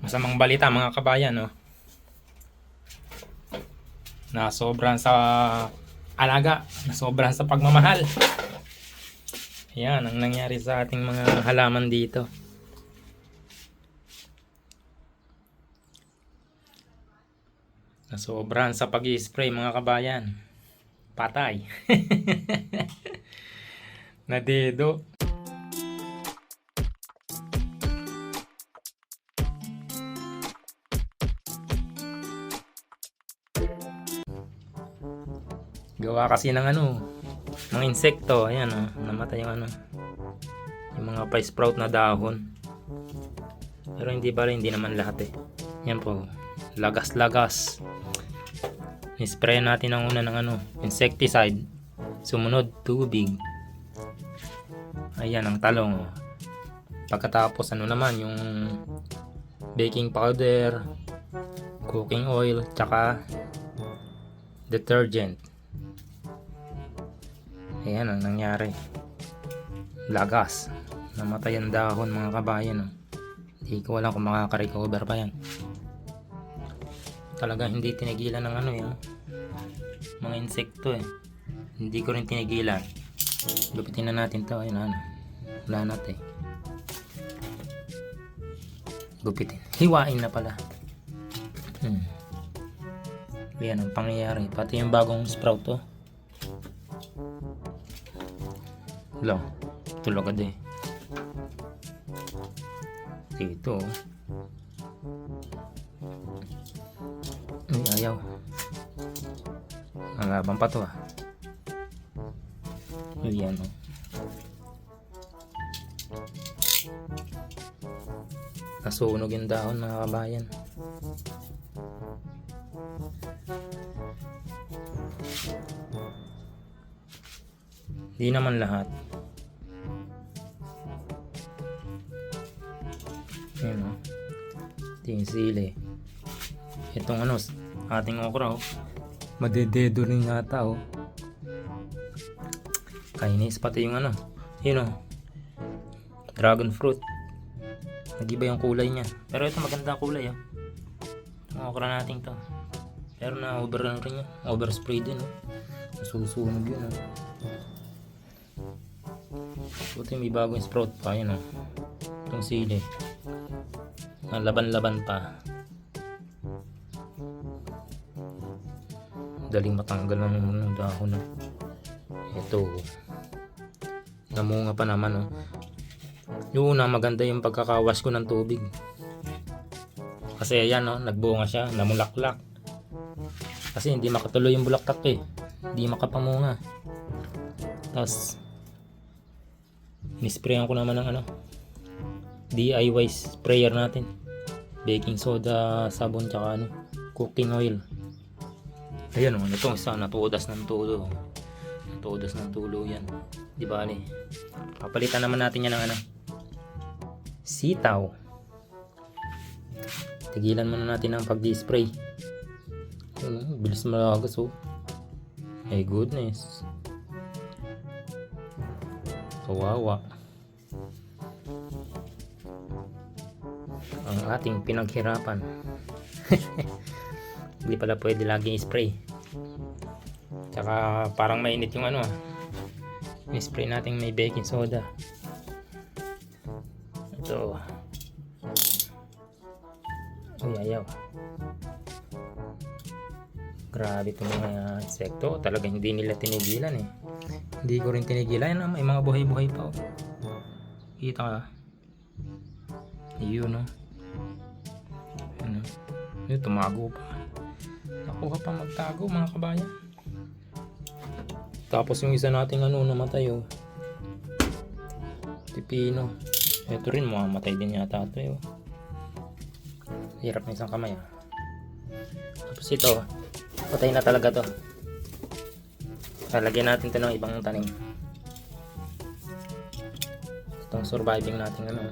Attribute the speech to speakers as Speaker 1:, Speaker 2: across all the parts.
Speaker 1: masamang balita mga kabayan, no? Na sobrang sa alaga, na sobrang sa pagmamahal. Yan ang nangyari sa ating mga halaman dito. Na sobrang sa pag spray mga kabayan. Patay. na dedo. Gawa kasi ng ano, mga insekto, ayan oh, namatay yung ano, yung mga pa-sprout na dahon. Pero hindi ba hindi naman lahat eh. Yan po, lagas-lagas. Nispray natin ang una ng ano, insecticide. Sumunod, tubig. Ayan ang talong. oh. Pagkatapos ano naman, yung baking powder, cooking oil, tsaka detergent. Ayan ang nangyari. Lagas. Namatay ang dahon mga kabayan. Oh. Hindi ko alam kung makaka-recover pa yan. Talaga hindi tinigilan ng ano yun. Mga insekto eh. Hindi ko rin tinigilan. Lupitin na natin to. Ayun ano. Wala natin. Gupitin. Hiwain na pala. Hmm. Yan ang pangyayari. Pati yung bagong sprout to. Wala. Tulog agad eh. Dito. Ay, ayaw. Ang pa to ah. Ayan oh. Nasunog yung dahon mga kabayan. Di naman lahat. Ayan o. Ito yung sili. Itong ano, ating okra o. Madededo rin yata o. Kainis pati yung ano. Yun o. Dragon fruit. Nag-iba yung kulay niya. Pero ito maganda kulay o. Itong okra natin to. Pero na over na rin yan. Overspray din o. Nasusunog yun o. Buti may bagong sprout pa yun o. Itong sili. Na laban-laban pa. Daling matanggal ng ng dahon na. Ito. Namunga pa naman oh. Yung una maganda yung pagkakawas ko ng tubig. Kasi ayan oh, nagbunga siya, namulaklak. Kasi hindi makatuloy yung bulaklak eh. Hindi makapamunga. Tapos nisprayan ko naman ng ano DIY sprayer natin. Baking soda, sabon tsaka ano cooking oil. Ayan o, itong isa natudas ng tulo. Natudas ng tulo yan. Di ba ali? Papalitan naman natin yan ng ano sitaw. Tigilan muna natin ang pag-spray. Ayun, oh, bilis malagas oh. My goodness. Kawawa ang ating pinaghirapan. Hindi pala pwede laging spray. Tsaka parang mainit yung ano ah. Spray natin may baking soda. Ito uy ayaw grabe itong mga insekto. Talaga hindi nila tinigilan eh. Hindi ko rin tinigilan. Yan ah, may mga buhay-buhay pa oh. kita ka yun ano yun tumago pa. Nakuha pa magtago mga kabayan. Tapos yung isa nating ano namatay oh. Pipino ito rin mamamatay din yata ito eh oh. hirap ng isang kamay ah. tapos ito patay na talaga to. Lalagyan natin to ng ibang tanim. Itong surviving natin ano.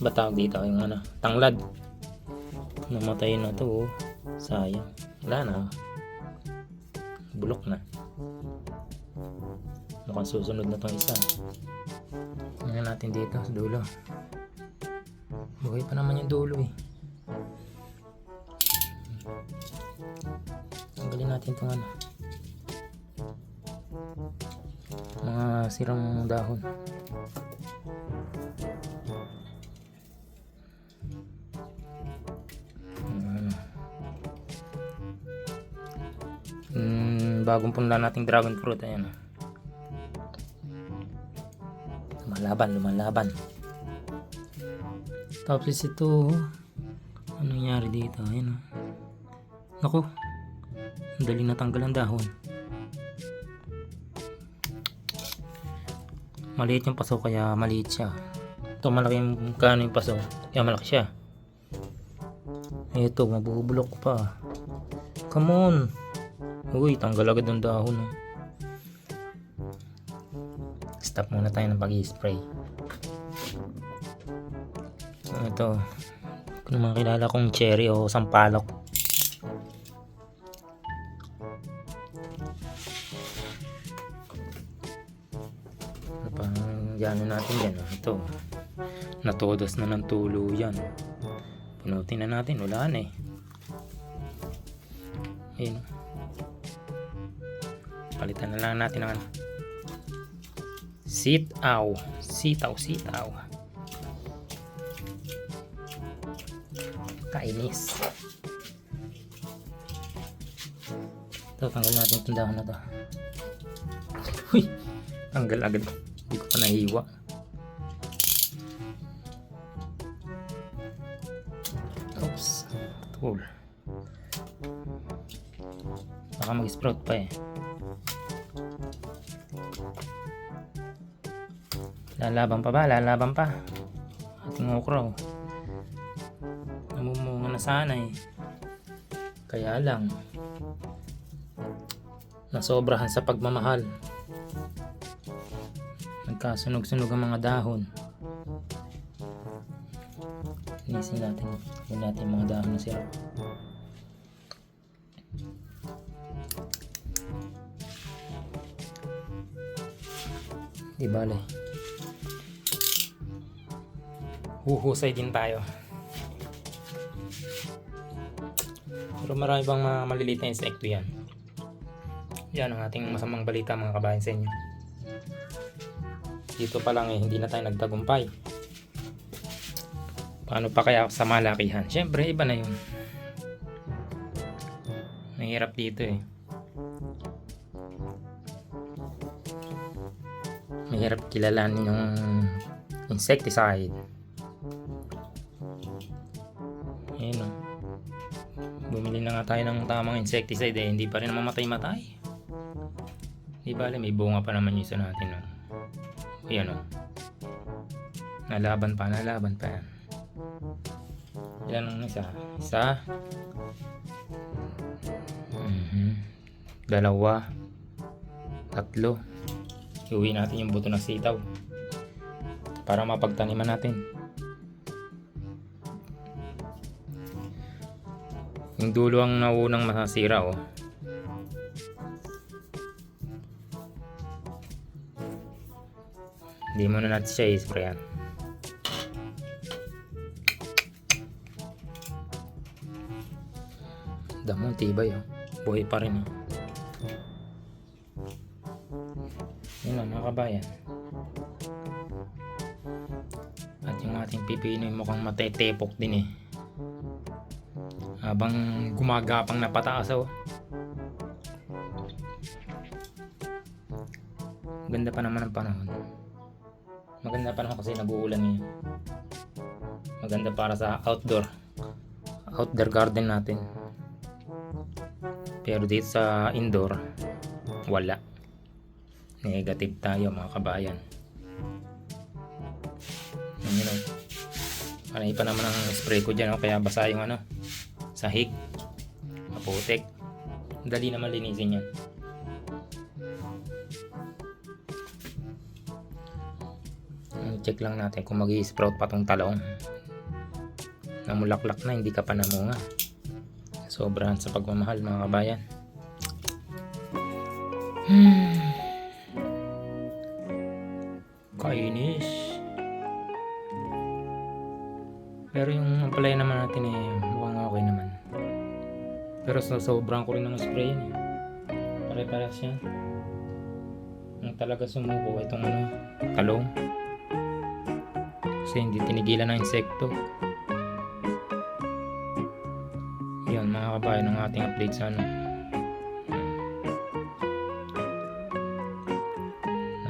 Speaker 1: Ba tawag dito? Yung ano? Tanglad namatay na to oh. sayang wala na bulok na mukhang susunod na tong isa tingnan natin dito sa dulo Buhay pa naman yung dulo eh. Tanggalin natin itong ano. Mga sirang dahon. Bagong punla nating dragon fruit. Ayan. oh. Lumalaban, lumalaban. Tapos ito, ano nangyari dito? Ayan. oh. Naku, ang dali natanggal ang dahon. Maliit yung paso kaya maliit siya. Ito malaki yung kano yung paso kaya malaki siya. Ito, mabubulok pa. Come on! Uy, tanggal agad ng dahon. oh. Stop muna tayo ng pag-spray. Ito, kung naman kilala kong cherry o sampalok. Ano pa ang gano natin yan? oh? Ito. Natodos na ng tulo yan. Punutin na natin. Wala na eh. Ayun. Palitan na lang natin ng ano. Sitaw. Sitaw, sitaw. Kainis. Ito, tanggal natin itong dahon na to. Uy, tanggal agad. Hindi ko pa nahiwa. Oops. Tool. Baka mag-sprout pa eh. Lalaban pa ba? Lalaban pa. Ating okra. Namumunga na sana eh. Kaya lang. Nasobrahan sa pagmamahal. Nagkasunog-sunog ang mga dahon. Linisin natin. Linisin natin mga dahon na sira. Di bale. Huhusay din tayo. Pero marami bang mga maliliit na insekto yan. Yan ang ating masamang balita mga kabayan sa inyo. Dito pa lang eh, hindi na tayo nagtagumpay. Paano pa kaya sa malakihan? Siyempre, iba na yun. Mahirap dito eh. Mahirap kilalanin yung insecticide. Ayun o. Bumili na nga tayo ng tamang insecticide eh. Hindi pa rin mamatay-matay. Di bale, may bunga pa naman yung isa natin. Oh. Ayan o. Nalaban pa, nalaban pa yan. Ang isa? Isa. Mhm. Dalawa. Tatlo. Iuwi natin yung buto ng sitaw. Para mapagtaniman natin. Yung dulo ang naunang masasira oh. Hindi muna natin siya i-sprayan. Damo, tibay oh. Buhay pa rin oh. Yun oh, mga kabayan. At yung ating pipino mukhang matetepok din eh. Habang gumagapang na pataas oh. Ganda pa naman ang panahon. Maganda pa naman kasi nag-uulan ngayon. Maganda para sa outdoor. Outdoor garden natin. Pero dito sa indoor, wala. Negative tayo mga kabayan. Yun oh. Panay pa naman ang spray ko dyan, oh, kaya basa yung ano, sahig, maputik. Dali naman linisin yan. Check lang natin kung mag sprout pa tong talong. Namulaklak na, hindi ka pa namunga. Sobrahan sa pagmamahal mga kabayan. Hmm. Kainis. Pero yung ampalaya naman natin eh. Pero sa sobrang ko rin ng spray yan. Pare-parehas yan. Ang talaga sumuko itong ano, talong. Kasi hindi tinigilan ng insekto. Yun mga kabayan ng ating update sa ano.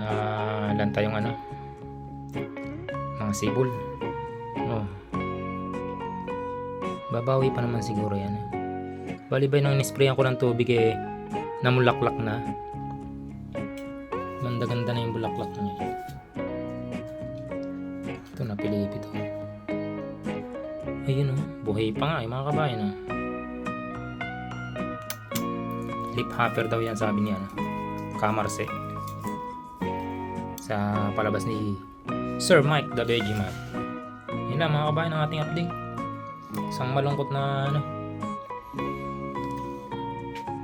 Speaker 1: Na lanta yung ano. Mga sibol. Oh. Babawi pa naman siguro yan. eh. Bali ba nung nisprayan ko ng tubig eh namulaklak na. Ganda-ganda na yung bulaklak niya. Ito napilipit oh. Ayun oh, buhay pa nga eh mga kabayan oh. Lip hopper daw yan sabi niya no? Kamarse. Sa palabas ni Sir Mike the Vegemite. Yun lang mga kabayan ang ating update. Isang malungkot na ano,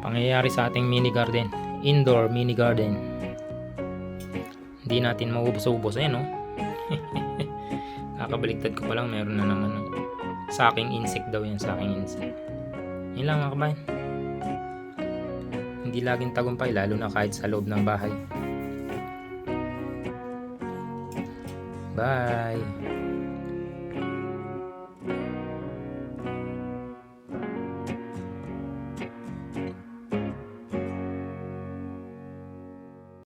Speaker 1: pangyayari sa ating mini garden. Indoor mini garden. Hindi natin maubos-ubos. Ayan no. Kakabaliktad ko pa lang meron na naman. Sa aking insect daw yan. Sa aking insect. Yun lang mga kabayan. Hindi laging tagumpay lalo na kahit sa loob ng bahay. Bye!